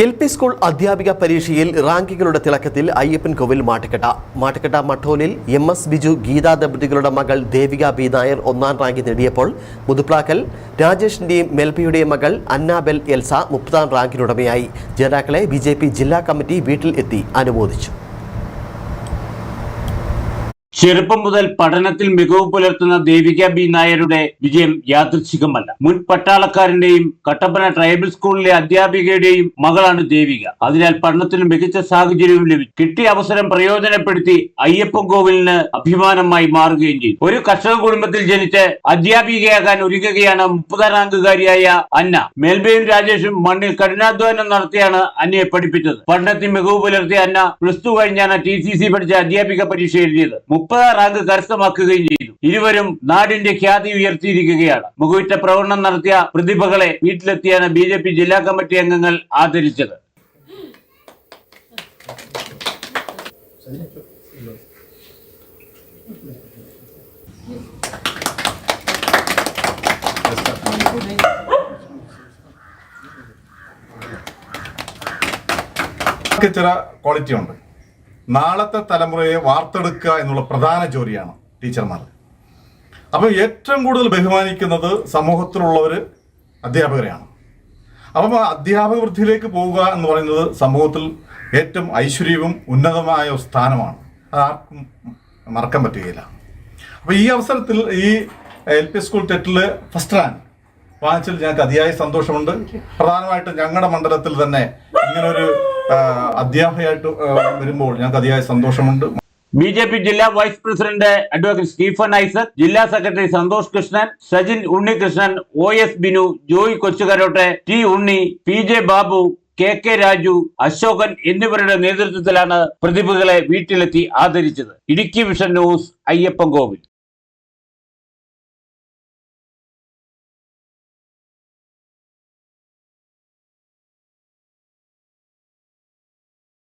L P school അധ്യാപിക പരീക്ഷയിൽ റാങ്കികളുടെ തിളക്കത്തിൽ അയ്യപ്പൻ കോവിൽ മാട്ടുക്കട്ട മാട്ടുക്കട്ട മഠോലിൽ എം എസ് ബിജു ഗീതാ ദമ്പതികളുടെ മകൾ ദേവിക ബി നായർ ഒന്നാം റാങ്ക് നേടിയപ്പോൾ മുതുപ്ലാക്കൽ രാജേഷിന്റെയും മെൽബിയുടെയും മകൾ അന്നാബെൽ എൽസ മുപ്പതാം റാങ്കിനുടമയായി ജേതാക്കളെ ബി ജില്ലാ കമ്മിറ്റി വീട്ടിൽ എത്തി അനുമോദിച്ചു. ചെറുപ്പം മുതൽ പഠനത്തിൽ മികവ് പുലർത്തുന്ന ദേവിക ബി നായരുടെ വിജയം യാദൃച്ഛികമല്ല മുൻ പട്ടാളക്കാരന്റെയും കട്ടപ്പന ട്രൈബൽ സ്കൂളിലെ അധ്യാപികയുടെയും മകളാണ് ദേവിക. അതിനാൽ പഠനത്തിന് മികച്ച സാഹചര്യവും ലഭിച്ചു കിട്ടിയ അവസരം പ്രയോജനപ്പെടുത്തി അയ്യപ്പൻ കോവിലിന് അഭിമാനമായി മാറുകയും ചെയ്തു. ഒരു കർഷക കുടുംബത്തിൽ ജനിച്ച് അധ്യാപികയാകാൻ ഒരുങ്ങുകയാണ് മുപ്പതാം റാങ്കുകാരിയായ അന്ന. മേൽബയും രാജേഷും മണ്ണിൽ കഠിനാധ്വാനം നടത്തിയാണ് അന്നയെ പഠിപ്പിച്ചത്. പഠനത്തിൽ മികവ് പുലർത്തിയ അന്ന പ്ലസ് ടു കഴിഞ്ഞാണ് ടി സി സി പഠിച്ച അധ്യാപിക പരീക്ഷ എഴുതിയത്. മുപ്പതാം റാങ്ക് കരസ്ഥമാക്കുകയും ചെയ്തു. ഇരുവരും നാടിന്റെ ഖ്യാതി ഉയർത്തിയിരിക്കുകയാണ്. മുഖവിറ്റ പ്രകടനം നടത്തിയ പ്രതിഭകളെ വീട്ടിലെത്തിയാണ് ബി ജെ പി ജില്ലാ കമ്മിറ്റി അംഗങ്ങൾ ആദരിച്ചത്. ചില ക്വാളിറ്റി ഉണ്ട്. നാളത്തെ തലമുറയെ വാർത്തെടുക്കുക എന്നുള്ള പ്രധാന ജോലിയാണ് ടീച്ചർമാർ. അപ്പം ഏറ്റവും കൂടുതൽ ബഹുമാനിക്കുന്നത് സമൂഹത്തിലുള്ളവർ അധ്യാപകരെയാണ്. അപ്പം അധ്യാപക വൃത്തിയിലേക്ക് പോവുക എന്ന് പറയുന്നത് സമൂഹത്തിൽ ഏറ്റവും ഐശ്വര്യവും ഉന്നതമായ സ്ഥാനമാണ്. അത് ആർക്കും മറക്കാൻ പറ്റുകയില്ല. അപ്പോൾ ഈ അവസരത്തിൽ ഈ എൽ പി സ്കൂൾ ടെറ്റിൽ ഫസ്റ്റ് റാങ്ക് വാങ്ങിച്ചതിൽ ഞങ്ങൾക്ക് അതിയായ സന്തോഷമുണ്ട്. പ്രധാനമായിട്ടും ഞങ്ങളുടെ മണ്ഡലത്തിൽ തന്നെ ഇങ്ങനൊരു അധ്യാപകയായിട്ട് വരുമ്പോൾ ഞങ്ങൾക്ക് അതിയായ സന്തോഷമുണ്ട്. ബി ജെ പി ജില്ലാ vice president advocate Stephen Isaac ജില്ലാ secretary Santhosh Krishnan Sajin Unnikrishnan O S Binu Joy കൊച്ചുകരോട്ടെ T Unni P J Babu K K Raju Ashokan എന്നിവരുടെ നേതൃത്വത്തിലാണ് പ്രതിഭകളെ വീട്ടിലെത്തി ആദരിച്ചത്. Idukki vision news Ayyappan Kovil.